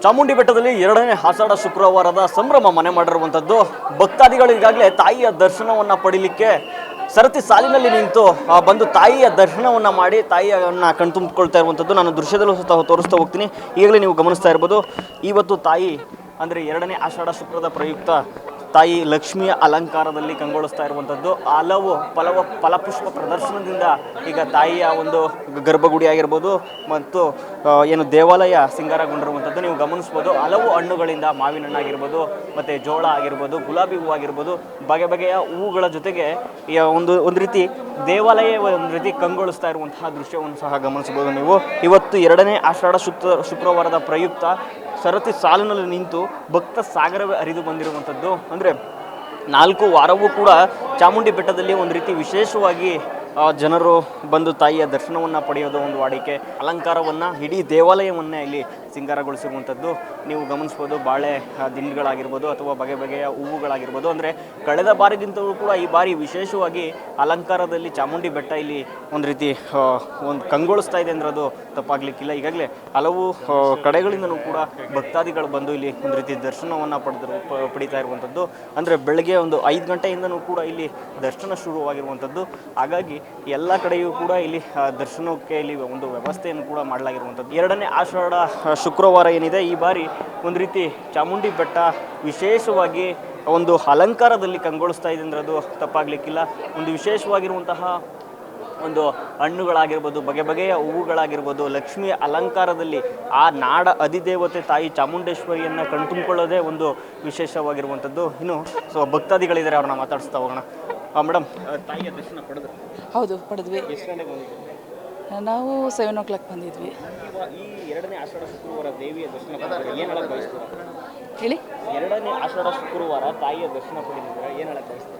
ಚಾಮುಂಡಿ ಬೆಟ್ಟದಲ್ಲಿ ಎರಡನೇ ಆಷಾಢ ಶುಕ್ರವಾರದ ಸಂಭ್ರಮ ಮನೆ ಮಾಡಿರುವಂಥದ್ದು. ಭಕ್ತಾದಿಗಳು ಈಗಾಗಲೇ ತಾಯಿಯ ದರ್ಶನವನ್ನ ಪಡಿಲಿಕ್ಕೆ ಸರತಿ ಸಾಲಿನಲ್ಲಿ ನಿಂತು ಬಂದು ತಾಯಿಯ ದರ್ಶನವನ್ನ ಮಾಡಿ ತಾಯಿಯನ್ನ ಕಣ್ತುಂಬಿಕೊಳ್ತಾ ಇರುವಂಥದ್ದು ನಾನು ದೃಶ್ಯದಲ್ಲೂ ಸಹ ತೋರಿಸ್ತಾ ಹೋಗ್ತೀನಿ. ಈಗಲೇ ನೀವು ಗಮನಿಸ್ತಾ ಇರ್ಬೋದು, ಇವತ್ತು ತಾಯಿ ಅಂದರೆ ಎರಡನೇ ಆಷಾಢ ಶುಕ್ರದ ಪ್ರಯುಕ್ತ ತಾಯಿ ಲಕ್ಷ್ಮಿಯ ಅಲಂಕಾರದಲ್ಲಿ ಕಂಗೊಳಿಸ್ತಾ ಇರುವಂಥದ್ದು. ಹಲವು ಫಲವ, ಫಲಪುಷ್ಪ ಪ್ರದರ್ಶನದಿಂದ ಈಗ ತಾಯಿಯ ಒಂದು ಗರ್ಭಗುಡಿ ಆಗಿರ್ಬೋದು ಮತ್ತು ಏನು ದೇವಾಲಯ ಸಿಂಗಾರಗೊಂಡಿರುವಂಥದ್ದು ನೀವು ಗಮನಿಸ್ಬೋದು. ಹಲವು ಹಣ್ಣುಗಳಿಂದ ಮಾವಿನ ಹಣ್ಣು ಆಗಿರ್ಬೋದು, ಮತ್ತು ಜೋಳ ಆಗಿರ್ಬೋದು, ಗುಲಾಬಿ ಹೂ ಆಗಿರ್ಬೋದು, ಬಗೆ ಬಗೆಯ ಹೂವುಗಳ ಜೊತೆಗೆ ಒಂದು ಒಂದು ರೀತಿ ದೇವಾಲಯ ಒಂದು ರೀತಿ ಕಂಗೊಳಿಸ್ತಾ ಇರುವಂತಹ ದೃಶ್ಯವನ್ನು ಸಹ ಗಮನಿಸಬಹುದು ನೀವು. ಇವತ್ತು ಎರಡನೇ ಆಷಾಢ ಶುಕ್ರ, ಶುಕ್ರವಾರದ ಪ್ರಯುಕ್ತ ಸರತಿ ಸಾಲಿನಲ್ಲಿ ನಿಂತು ಭಕ್ತ ಸಾಗರವೇ ಹರಿದು ಬಂದಿರುವಂಥದ್ದು. ಅಂದರೆ ನಾಲ್ಕು ವಾರವೂ ಕೂಡ ಚಾಮುಂಡಿ ಬೆಟ್ಟದಲ್ಲಿ ಒಂದು ರೀತಿ ವಿಶೇಷವಾಗಿ ಜನರು ಬಂದು ತಾಯಿಯ ದರ್ಶನವನ್ನು ಪಡೆಯೋದು ಒಂದು ವಾಡಿಕೆ. ಅಲಂಕಾರವನ್ನು ಇಡೀ ದೇವಾಲಯವನ್ನೇ ಇಲ್ಲಿ ಸಿಂಗಾರಗೊಳಿಸಿರುವಂಥದ್ದು. ನೀವು ಗಮನಿಸ್ಬೋದು, ಬಾಳೆ ದಿಂಡುಗಳಾಗಿರ್ಬೋದು ಅಥವಾ ಬಗೆ ಬಗೆಯ ಹೂವುಗಳಾಗಿರ್ಬೋದು. ಅಂದರೆ ಕಳೆದ ಬಾರಿಗಿಂತಲೂ ಕೂಡ ಈ ಬಾರಿ ವಿಶೇಷವಾಗಿ ಅಲಂಕಾರದಲ್ಲಿ ಚಾಮುಂಡಿ ಬೆಟ್ಟ ಇಲ್ಲಿ ಒಂದು ರೀತಿ ಒಂದು ಕಂಗೊಳಿಸ್ತಾ ಇದೆ ಅಂದ್ರೆ ಅದು ತಪ್ಪಾಗಲಿಕ್ಕಿಲ್ಲ. ಈಗಾಗಲೇ ಹಲವು ಕಡೆಗಳಿಂದಲೂ ಕೂಡ ಭಕ್ತಾದಿಗಳು ಬಂದು ಇಲ್ಲಿ ಒಂದು ರೀತಿ ದರ್ಶನವನ್ನು ಪಡೆದರು ಪಡಿತಾ ಇರುವಂಥದ್ದು. ಅಂದರೆ ಬೆಳಗ್ಗೆ ಒಂದು ಐದು ಗಂಟೆಯಿಂದನೂ ಕೂಡ ಇಲ್ಲಿ ದರ್ಶನ ಶುರುವಾಗಿರುವಂಥದ್ದು. ಹಾಗಾಗಿ ಎಲ್ಲ ಕಡೆಯೂ ಕೂಡ ಇಲ್ಲಿ ದರ್ಶನಕ್ಕೆ ಇಲ್ಲಿ ಒಂದು ವ್ಯವಸ್ಥೆಯನ್ನು ಕೂಡ ಮಾಡಲಾಗಿರುವಂಥದ್ದು. ಎರಡನೇ ಆಷಾಢ ಶುಕ್ರವಾರ ಏನಿದೆ, ಈ ಬಾರಿ ಒಂದು ರೀತಿ ಚಾಮುಂಡಿ ಬೆಟ್ಟ ವಿಶೇಷವಾಗಿ ಒಂದು ಅಲಂಕಾರದಲ್ಲಿ ಕಂಗೊಳಿಸ್ತಾ ಇದೆ ಅಂದರೆ ಅದು ತಪ್ಪಾಗಲಿಕ್ಕಿಲ್ಲ. ಒಂದು ವಿಶೇಷವಾಗಿರುವಂತಹ ಒಂದು ಹಣ್ಣುಗಳಾಗಿರ್ಬೋದು, ಬಗೆ ಬಗೆಯ ಹೂವುಗಳಾಗಿರ್ಬೋದು ಲಕ್ಷ್ಮಿಯ ಅಲಂಕಾರದಲ್ಲಿ ಆ ನಾಡ ಅಧಿದೇವತೆ ತಾಯಿ ಚಾಮುಂಡೇಶ್ವರಿಯನ್ನು ಕಣ್ತುಂಬಿಕೊಳ್ಳೋದೇ ಒಂದು ವಿಶೇಷವಾಗಿರುವಂಥದ್ದು. ಇನ್ನು, ಸೊ, ಭಕ್ತಾದಿಗಳಿದ್ದಾರೆ, ಅವ್ರನ್ನ ಮಾತಾಡಿಸ್ತಾ ಹೋಗೋಣ. ಮೇಡಮ್ ತಾಯಿಯ ದರ್ಶನ ಪಡೆದ್ರು ಹೌದು ಪಡೆದ್ವಿ. ಎಷ್ಟು ಗಂಟೆಗೆ ಬಂದಿದ್ರು ನಾವು ಸೆವೆನ್ ಓ ಕ್ಲಾಕ್ ಬಂದಿದ್ವಿ. ಇವ- ಈ ಎರಡನೇ ಆಷಾಢ ಶುಕ್ರವಾರ ದೇವಿಯ ದರ್ಶನ ಪಡೆದ್ರೆ ಏನು ಹೇಳಕ್ ಬಯಸ್ತೀರಾ ಹೇಳಿ? ಎರಡನೇ ಆಷಾಢ ಶುಕ್ರವಾರ ತಾಯಿಯ ದರ್ಶನ ಪಡೆದಿದ್ರೆ ಏನು ಹೇಳಕ್ ಬಯಸ್ತೀರಾ?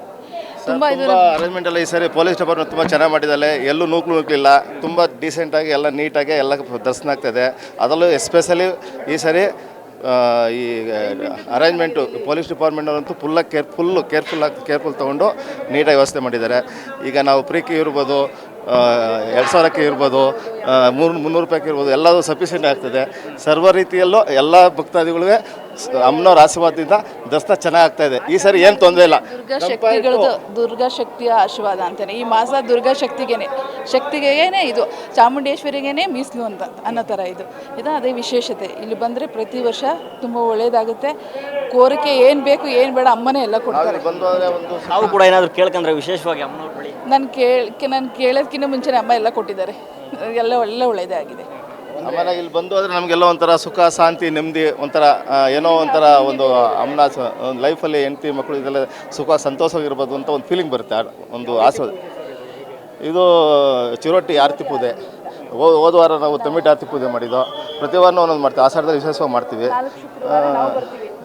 ತುಂಬ ಇದು ತುಂಬ ಅರೇಂಜ್ಮೆಂಟ್ ಎಲ್ಲ ಈ ಸರಿ ಪೊಲೀಸ್ ಡಿಪಾರ್ಟ್ಮೆಂಟ್ ತುಂಬ ಚೆನ್ನಾಗಿ ಮಾಡಿದ್ದಾರೆ ಎಲ್ಲೂ ನೂಕ್ಲು ನೂಕ್ಲಿಲ್ಲ. ತುಂಬ ಡೀಸೆಂಟಾಗಿ ಎಲ್ಲ ನೀಟಾಗಿ ಎಲ್ಲ ದರ್ಶನ ಆಗ್ತಾಯಿದೆ ಅದರಲ್ಲೂ ಎಸ್ಪೆಷಲಿ ಈ ಸರಿ ಈ ಅರೇಂಜ್ಮೆಂಟು ಪೊಲೀಸ್ ಡಿಪಾರ್ಟ್ಮೆಂಟವರಂತೂ ಫುಲ್ಲಾಗಿ ಕೇರ್ ಫುಲ್ಲು ಕೇರ್ಫುಲ್ ಆಗಿ ಕೇರ್ಫುಲ್ ತೊಗೊಂಡು ನೀಟಾಗಿ ವ್ಯವಸ್ಥೆ ಮಾಡಿದ್ದಾರೆ. ಈಗ ನಾವು ಪ್ರೀಕಿ ಇರ್ಬೋದು ಎರಡು ಸಾವಿರಕ್ಕೆ ಇರ್ಬೋದು ಮೂರು, ಮುನ್ನೂರು ರೂಪಾಯಿಗೆ ಇರ್ಬೋದು, ಎಲ್ಲದೂ ಸಫಿಷಿಯೆಂಟ್ ಆಗ್ತದೆ. ಸರ್ವ ರೀತಿಯಲ್ಲೂ ಎಲ್ಲ ಭಕ್ತಾದಿಗಳಿಗೆ ಅಮ್ಮನವ್ರ ಆಶೀರ್ವಾದದಿಂದ ದಸರಾ ಚೆನ್ನಾಗಿ ಆಗ್ತಾ ಇದೆ. ಈ ಸರಿ ಏನು ತೊಂದರೆ ಇಲ್ಲ. ದುರ್ಗಾ ಶಕ್ತಿಗಳದ್ದು ದುರ್ಗಾ ಶಕ್ತಿಯ ಆಶೀರ್ವಾದ ಅಂತಾನೆ. ಈ ಮಾಸ ದುರ್ಗಾ ಶಕ್ತಿಗೇನೆ ಶಕ್ತಿಗೇನೆ ಇದು ಚಾಮುಂಡೇಶ್ವರಿಗೇನೆ ಮೀಸಲು ಅಂತ ಅನ್ನೋ ಥರ ಇದು. ಇದು ಅದೇ ವಿಶೇಷತೆ. ಇಲ್ಲಿ ಬಂದರೆ ಪ್ರತಿ ವರ್ಷ ತುಂಬ ಒಳ್ಳೆಯದಾಗುತ್ತೆ ಕೋರಿಕೆ ಏನು ಬೇಕು ಏನು ಬೇಡ ಅಮ್ಮನೇ ಎಲ್ಲ ಕೊಡ್ತಾರೆ. ಬಂದು ಹೋದ್ರೆ ಒಂದು ನಾವು ಕೂಡ ಏನಾದರೂ ಕೇಳ್ಕೊಂಡ್ರೆ ವಿಶೇಷವಾಗಿ ಅಮ್ಮನವ್ರ ಬಳಿ. ನಾನು ಕೇಳಕ್ಕೆ ನಾನು ಕೇಳೋದಕ್ಕಿಂತ ಮುಂಚೆನೇ ಅಮ್ಮ ಎಲ್ಲ ಕೊಟ್ಟಿದ್ದಾರೆ. ಎಲ್ಲ ಒಳ್ಳೆ ಒಳ್ಳೆಯದೇ ಆಗಿದೆ ಆಮೇಲೆ ಇಲ್ಲಿ ಬಂದು ಆದರೆ ನಮಗೆಲ್ಲ ಒಂಥರ ಸುಖ ಶಾಂತಿ ನೆಮ್ಮದಿ ಒಂಥರ ಏನೋ ಒಂಥರ ಒಂದು ಅಮ್ಮನ ಲೈಫಲ್ಲಿ ಹೆಂಡತಿ ಮಕ್ಕಳು ಇದೆಲ್ಲ ಸುಖ ಸಂತೋಷವಾಗಿರ್ಬೋದು ಅಂತ ಒಂದು ಫೀಲಿಂಗ್ ಬರುತ್ತೆ ಒಂದು ಆಸೆ. ಇದು ಚಿರೋಟಿ ಆರತಿ ಪೂಜೆ. ಹೋ- ಹೋದ ವಾರ ನಾವು ತಮಿಟ್ ಆರತಿ ಪೂಜೆ ಮಾಡಿದ್ದು. ಪ್ರತಿ ವಾರ ಒಂದೊಂದು ಮಾಡ್ತೀವಿ. ಆಷಾಢದಲ್ಲಿ ವಿಶೇಷವಾಗಿ ಮಾಡ್ತೀವಿ.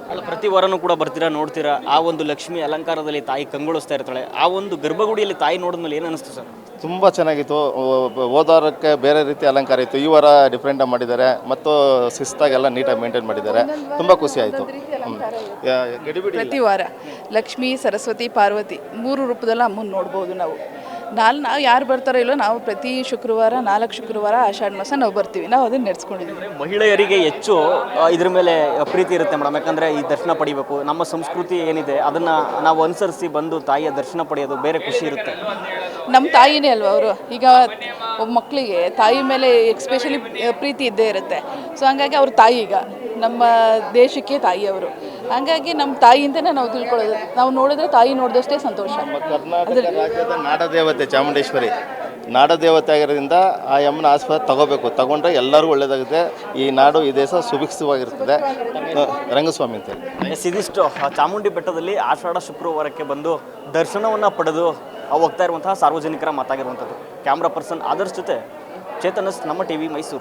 ಅಲ್ಲ ಪ್ರತಿ ವಾರನೂ ಕೂಡ ಬರ್ತೀರಾ ನೋಡ್ತೀರಾ? ಆ ಒಂದು ಲಕ್ಷ್ಮಿ ಅಲಂಕಾರದಲ್ಲಿ ತಾಯಿ ಕಂಗೊಳಿಸ್ತಾ ಇರ್ತಾಳೆ. ಆ ಒಂದು ಗರ್ಭಗುಡಿಯಲ್ಲಿ ತಾಯಿ ನೋಡಿದ್ಮೇಲೆ ಏನು ಅನಿಸ್ತು ಸರ್? ತುಂಬ ಚೆನ್ನಾಗಿತ್ತು. ಓದೋರಕ್ಕೆ ಬೇರೆ ರೀತಿ ಅಲಂಕಾರ ಇತ್ತು. ಈ ವಾರ ಡಿಫ್ರೆಂಟಾಗಿ ಮಾಡಿದ್ದಾರೆ. ಮತ್ತು ಶಿಸ್ತಾಗೆಲ್ಲ ನೀಟಾಗಿ ಮೇಂಟೈನ್ ಮಾಡಿದ್ದಾರೆ. ತುಂಬ ಖುಷಿ ಆಯಿತು. ಗಡಿಬಿಡಿ ಪ್ರತಿ ವಾರ ಲಕ್ಷ್ಮಿ ಸರಸ್ವತಿ ಪಾರ್ವತಿ ಮೂರು ರೂಪದಲ್ಲಿ ಅಮ್ಮನ ನೋಡ್ಬೋದು ನಾವು. ನಾಲ್ ನಾವು ಯಾರು ಬರ್ತಾರೋ ಇಲ್ಲೋ ನಾವು ಪ್ರತಿ ಶುಕ್ರವಾರ ನಾಲ್ಕು ಶುಕ್ರವಾರ ಆಷಾಢ ಮಾಸ ನಾವು ಬರ್ತೀವಿ. ನಾವು ಅದನ್ನ ನಡೆಸ್ಕೊಂಡಿದ್ದೀವಿ. ಮಹಿಳೆಯರಿಗೆ ಹೆಚ್ಚು ಇದ್ರ ಮೇಲೆ ಪ್ರೀತಿ ಇರುತ್ತೆ ಮೇಡಮ್ ಯಾಕಂದ್ರೆ ಈ ದರ್ಶನ ಪಡಿಬೇಕು. ನಮ್ಮ ಸಂಸ್ಕೃತಿ ಏನಿದೆ ಅದನ್ನ ನಾವು ಅನುಸರಿಸಿ ಬಂದು ತಾಯಿಯ ದರ್ಶನ ಪಡೆಯೋದು ಬೇರೆ ಖುಷಿ ಇರುತ್ತೆ. ನಮ್ಮ ತಾಯಿನೇ ಅಲ್ವಾ ಅವರು? ಈಗ ಮಕ್ಕಳಿಗೆ ತಾಯಿ ಮೇಲೆ ಎಕ್ಸ್ಪೆಷಲಿ ಪ್ರೀತಿ ಇದ್ದೇ ಇರುತ್ತೆ. ಸೊ ಹಂಗಾಗಿ ಅವ್ರ ತಾಯಿ ಈಗ. ನಮ್ಮ ದೇಶಕ್ಕೆ ತಾಯಿ ಅವರು. ಹಂಗಾಗಿ ನಮ್ಮ ತಾಯಿ ಅಂತಲೇ ನಾವು ತಿಳ್ಕೊಳ್ಳೋದು. ನಾವು ನೋಡಿದ್ರೆ ತಾಯಿ ನೋಡಿದಷ್ಟೇ ಸಂತೋಷ. ಕರ್ನಾಟಕ ಚಾಮುಂಡೇಶ್ವರಿ. ನಾಡದೇವತೆ ಆಗಿರೋದ್ರಿಂದ ಆ ಯಮ್ಮನ ಆಸ್ಪತ್ರೆ ತಗೋಬೇಕು. ತಗೊಂಡ್ರೆ ಎಲ್ಲರಿಗೂ ಒಳ್ಳೇದಾಗುತ್ತೆ. ಈ ನಾಡು, ಈ ದೇಶ ಸುಭಿಕ್ಷವಾಗಿರ್ತದೆ ರಂಗಸ್ವಾಮಿ ಅಂತ ಎಸ್, ಇದಿಷ್ಟು ಚಾಮುಂಡಿ ಬೆಟ್ಟದಲ್ಲಿ ಆಷಾಢ ಶುಕ್ರವಾರಕ್ಕೆ ಬಂದು ದರ್ಶನವನ್ನು ಪಡೆದು ಹೋಗ್ತಾ ಇರುವಂತಹ ಸಾರ್ವಜನಿಕರ ಮಾತಾಗಿರುವಂಥದ್ದು. ಕ್ಯಾಮ್ರಾ ಪರ್ಸನ್ ಆದರ್ಶ ಜೊತೆ ಚೇತನಸ್, ನಮ್ಮ ಟಿವಿ ಮೈಸೂರು.